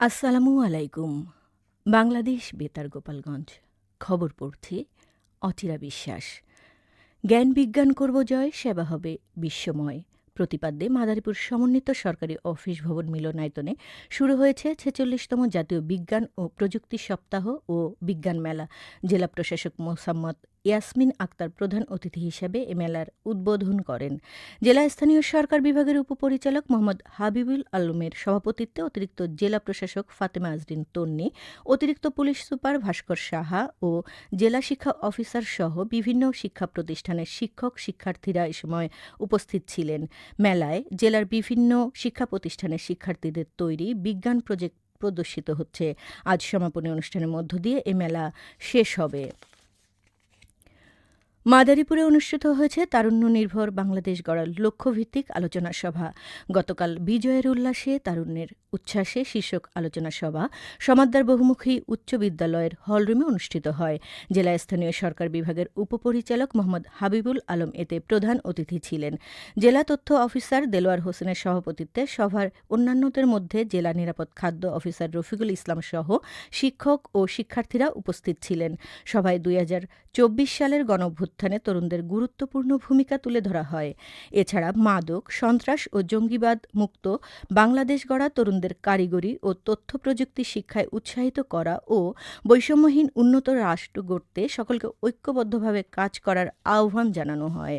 আসসালামু আলাইকুম, বাংলাদেশ বেতার গোপালগঞ্জ, খবর পড়ছি অচিরা বিশ্বাস। জ্ঞান বিজ্ঞান করব জয়, সেবা হবে বিশ্বময়। প্রতিপাদ্যে মাদারীপুর সমন্বিত সরকারি অফিস ভবন মিলনায়তনে শুরু হয়েছে ছেচল্লিশতম জাতীয় বিজ্ঞান ও প্রযুক্তি সপ্তাহ ও বিজ্ঞান মেলা। জেলা প্রশাসক মোসাম্মদ ইয়াসমিন আক্তার প্রধান অতিথি হিসেবে এ মেলার উদ্বোধন করেন। জেলা স্থানীয় সরকার বিভাগের উপপরিচালক মোহাম্মদ হাবিবুল আলমের সভাপতিত্বে অতিরিক্ত জেলা প্রশাসক ফাতেমা আজরিন তন্নি, অতিরিক্ত পুলিশ সুপার ভাস্কর সাহা ও জেলা শিক্ষা অফিসার সহ বিভিন্ন শিক্ষা প্রতিষ্ঠানের শিক্ষক শিক্ষার্থীরা এ সময় উপস্থিত ছিলেন। মেলায় জেলার বিভিন্ন শিক্ষা প্রতিষ্ঠানের শিক্ষার্থীদের তৈরি বিজ্ঞান প্রজেক্ট প্রদর্শিত হচ্ছে। আজ সমাপনী অনুষ্ঠানের মধ্য দিয়ে এ মেলা শেষ হবে। মাদারীপুরে অনুষ্ঠিত হয়েছে তারুণ্য নির্ভর বাংলাদেশ গড়ার লক্ষ্যভিত্তিক আলোচনা সভা। গতকাল বিজয়ের উল্লাসে তারুণ্যের উচ্ছ্বাসে শীর্ষক আলোচনা সভা সমাদ্দার বহুমুখী উচ্চ বিদ্যালয়ের হলরুমে অনুষ্ঠিত হয়। জেলা স্থানীয় সরকার বিভাগের উপপরিচালক মোহাম্মদ হাবিবুল আলম এতে প্রধান অতিথি ছিলেন। জেলা তথ্য অফিসার দেলোয়ার হোসেনের সভাপতিত্বে সভার অন্যান্যদের মধ্যে জেলা নিরাপদ খাদ্য অফিসার রফিকুল ইসলাম সহ শিক্ষক ও শিক্ষার্থীরা উপস্থিত ছিলেন। সভায় দুই হাজার চব্বিশ সালের গণভ্যুত্থানে তরুণদের গুরুত্বপূর্ণ ভূমিকা তুলে ধরা হয়। এছাড়া মাদক, সন্ত্রাস ও জঙ্গিবাদ মুক্ত, বাংলাদেশ গড়া তরুণদের কারিগরি ও তথ্য প্রযুক্তি শিক্ষায় উৎসাহিত করা ও বৈষম্যহীন উন্নত রাষ্ট্র গড়তে সকলকে ঐক্যবদ্ধভাবে কাজ করার আহ্বান জানানো হয়।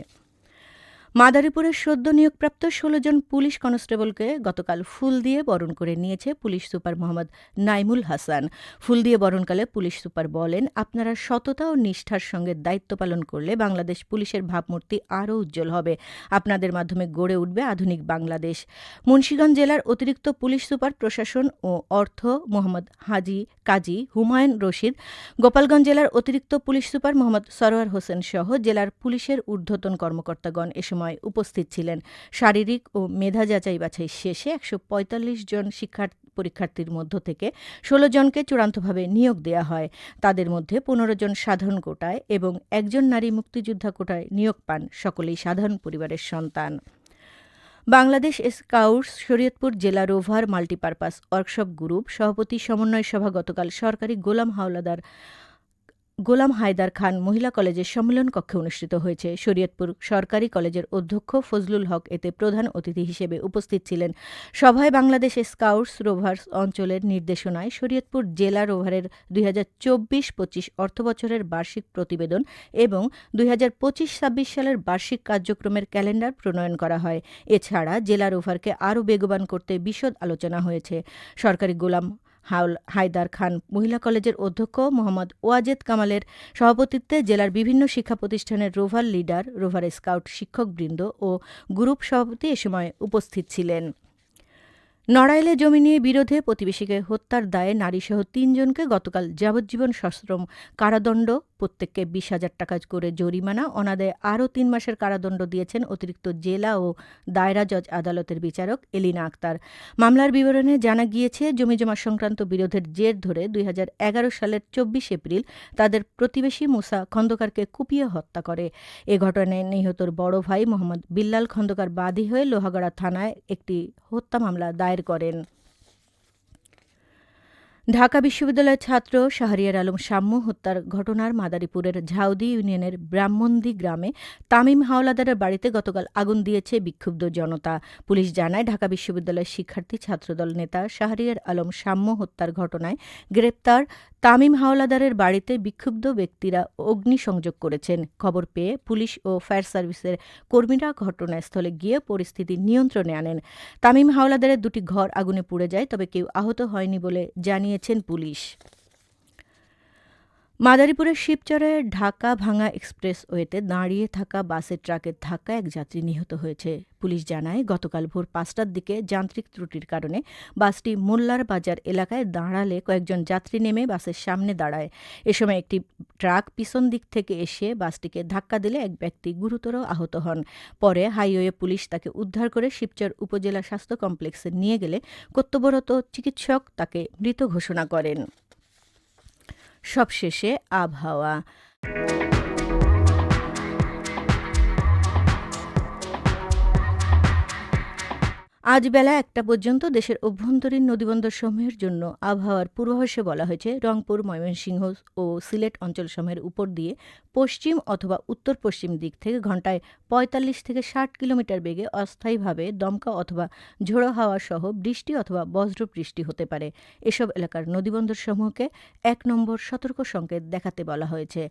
মাদারীপুরের সদ্য নিয়োগপ্রাপ্ত ষোলো জন পুলিশ কনস্টেবলকে গতকাল ফুল দিয়ে বরণ করে নিয়েছে পুলিশ সুপার মোহাম্মদ নাইমুল হাসান। ফুল দিয়ে বরণকালে পুলিশ সুপার বলেন, আপনারা সততা ও নিষ্ঠার সঙ্গে দায়িত্ব পালন করলে বাংলাদেশ পুলিশের ভাবমূর্তি আরও উজ্জ্বল হবে। আপনাদের মাধ্যমে গড়ে উঠবে আধুনিক বাংলাদেশ। মুন্সীগঞ্জ জেলার অতিরিক্ত পুলিশ সুপার প্রশাসন ও অর্থ মোহাম্মদ হাজি কাজী হুমায়ুন রশিদ, গোপালগঞ্জ জেলার অতিরিক্ত পুলিশ সুপার মোহাম্মদ সরোয়ার হোসেন সহ জেলার পুলিশের ঊর্ধ্বতন কর্মকর্তাগণ এ সময় উপস্থিত ছিলেন। শারীরিক ও মেধা যাচাই বাছাই শেষে একশো পঁয়তাল্লিশ জন শিক্ষার্থী পরীক্ষার্থীর মধ্য থেকে ষোলো জনকে চূড়ান্তভাবে নিয়োগ দেওয়া হয়। তাদের মধ্যে পনেরো জন সাধারণ কোটায় এবং একজন নারী মুক্তিযোদ্ধা কোটায় নিয়োগ পান সকলেই সাধারণ পরিবারের সন্তান। বাংলাদেশ স্কাউটস শরীয়তপুর জেলা রোভার মাল্টিপারপাস ওয়ার্কশপ গ্রুপ সভাপতি সমন্বয় সভা গতকাল সরকারি গোলাম হাওলাদার গোলাম হায়দার খান মহিলা কলেজের সম্মেলন কক্ষে অনুষ্ঠিত হয়েছে। শরীয়তপুর সরকারি কলেজের অধ্যক্ষ ফজলুল হক এতে প্রধান অতিথি হিসেবে উপস্থিত ছিলেন। সভায় বাংলাদেশ স্কাউটস রোভার্স অঞ্চলের নির্দেশনায় শরীয়তপুর জেলা রোভারের দুই হাজার চব্বিশ পঁচিশ অর্থবছরের বার্ষিক প্রতিবেদন এবং দুই হাজার পঁচিশ ছাব্বিশ সালের বার্ষিক কার্যক্রমের ক্যালেন্ডার প্রণয়ন করা হয়। এছাড়া জেলা রোভারকে আরও বেগবান করতে বিশদ আলোচনা হয়েছে। সরকারি গোলাম হাউল হায়দার খান মহিলা কলেজের অধ্যক্ষ মোহাম্মদ ওয়াজেদ কামালের সভাপতিত্বে জেলার বিভিন্ন শিক্ষা প্রতিষ্ঠানের রোভার লিডার, রোভার স্কাউট শিক্ষকবৃন্দ ও গ্রুপ সভাপতি এ সময় উপস্থিত ছিলেন। নড়াইলে জমি নিয়ে বিরোধে প্রতিবেশীকে হত্যার দায়ে নারীসহ তিনজনকে গতকাল যাবজ্জীবন সশ্রম কারাদণ্ড, প্রত্যেককে বিশ হাজার টাকা করে জরিমানা। অনাদায়ে আরও তিন মাসের কারাদণ্ড দিয়েছেন অতিরিক্ত জেলা ও দায়রা জজ আদালতের বিচারক এলিনা আক্তার। মামলার বিবরণে জানা গিয়েছে জমিজমা সংক্রান্ত বিরোধের জের ধরে দুই হাজার এগারো সালের চব্বিশ এপ্রিল তাদের প্রতিবেশী মুসা খন্দকারকে কুপিয়ে হত্যা করে। এ ঘটনায় নিহতর বড় ভাই মোহাম্মদ বিল্লাল খন্দকার বাদী হয়ে লোহাগড়া থানায় একটি হত্যা মামলা দায়ের করেন। ঢাকা বিশ্ববিদ্যালয়ের ছাত্র শাহরিয়ার আলম সাম্য হত্যার ঘটনার মাদারীপুরের ঝাউদি ইউনিয়নের ব্রাহ্মণদি গ্রামে তামিম হাওলাদারের বাড়িতে গতকাল আগুন দিয়েছে বিক্ষুব্ধ জনতা। পুলিশ জানায়, ঢাকা বিশ্ববিদ্যালয়ের শিক্ষার্থী, ছাত্রদল নেতা শাহরিয়ার আলম সাম্য হত্যার ঘটনায় গ্রেপ্তার তামিম হাওলাদারের বাড়িতে বিক্ষুব্ধ ব্যক্তিরা অগ্নিসংযোগ করেছেন। খবর পেয়ে পুলিশ ও ফায়ার সার্ভিসের কর্মীরা ঘটনাস্থলে গিয়ে পরিস্থিতি নিয়ন্ত্রণে আনেন। তামিম হাওলাদারের দুটি ঘর আগুনে পুড়ে যায়, তবে কেউ আহত হয়নি বলে জানিয়েছেন পুলিশ। মাদারীপুরের শিবচরে ঢাকা ভাঙা এক্সপ্রেসওয়েতে দাঁড়িয়ে থাকা বাসের ট্রাকের ধাক্কা এক যাত্রী নিহত হয়েছে। পুলিশ জানায়, গতকাল ভোর পাঁচটার দিকে যান্ত্রিক ত্রুটির কারণে বাসটি মোল্লার বাজার এলাকায় দাঁড়ালে কয়েকজন যাত্রী নেমে বাসের সামনে দাঁড়ায়। এ সময় একটি ট্রাক পিছন দিক থেকে এসে বাসটিকে ধাক্কা দিলে এক ব্যক্তি গুরুতর আহত হন। পরে হাইওয়ে পুলিশ তাকে উদ্ধার করে শিবচর উপজেলা স্বাস্থ্য কমপ্লেক্সে নিয়ে গেলে কর্তব্যরত চিকিৎসক তাকে মৃত ঘোষণা করেন। সবশেষে আবহাওয়া। আজ বেলা একটা পর্যন্ত দেশের অভ্যন্তরীণ নদীবন্দরসমূহের জন্য আবহাওয়ার পূর্বাভাসে বলা হয়েছে, রংপুর, ময়মনসিংহ ও সিলেট অঞ্চলসমূহের উপর দিয়ে পশ্চিম অথবা উত্তর পশ্চিম দিক থেকে ঘন্টায় পঁয়তাল্লিশ থেকে ষাট কিলোমিটার বেগে অস্থায়ীভাবে দমকা অথবা ঝোড়ো হাওয়া সহ বৃষ্টি অথবা বজ্র বৃষ্টি হতে পারে। এসব এলাকার নদীবন্দরসমূহকে এক নম্বর সতর্ক সংকেত দেখাতে বলা হয়েছে।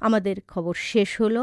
আমাদের খবর শেষ হলো।